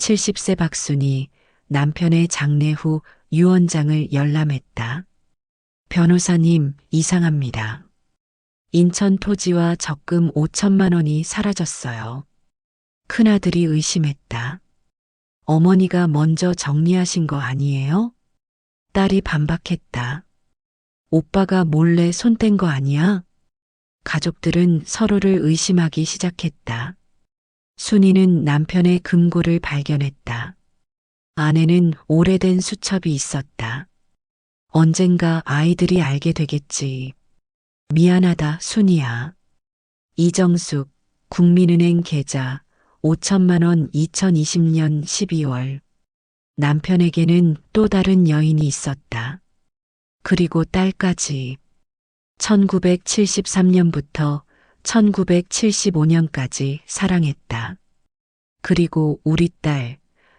70세 박순이 남편의 장례 후 유언장을 열람했다. 변호사님, 이상합니다. 인천 토지와 적금 5천만 원이 사라졌어요. 큰아들이 의심했다. 어머니가 먼저 정리하신 거 아니에요? 딸이 반박했다. 오빠가 몰래 손 뗀 거 아니야? 가족들은 서로를 의심하기 시작했다. 순이는 남편의 금고를 발견했다. 안에는 오래된 수첩이 있었다. 언젠가 아이들이 알게 되겠지. 미안하다, 순이야. 이정숙, 국민은행 계좌, 5천만 원 2020년 12월. 남편에게는 또 다른 여인이 있었다. 그리고 딸까지. 1973년부터 1975년까지 사랑했다. 그리고 우리 딸,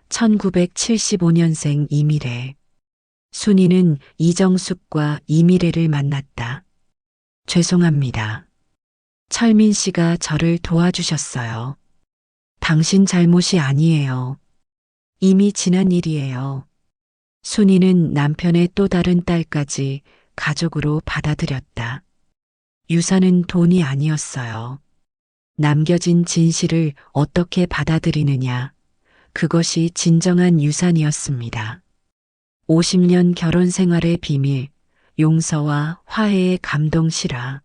1975년생 이미래. 순이는 이정숙과 이미래를 만났다. 죄송합니다. 철민 씨가 저를 도와주셨어요. 당신 잘못이 아니에요. 이미 지난 일이에요. 순이는 남편의 또 다른 딸까지 가족으로 받아들였다. 유산은 돈이 아니었어요. 남겨진 진실을 어떻게 받아들이느냐. 그것이 진정한 유산이었습니다. 50년 결혼 생활의 비밀, 용서와 화해의 감동 실화.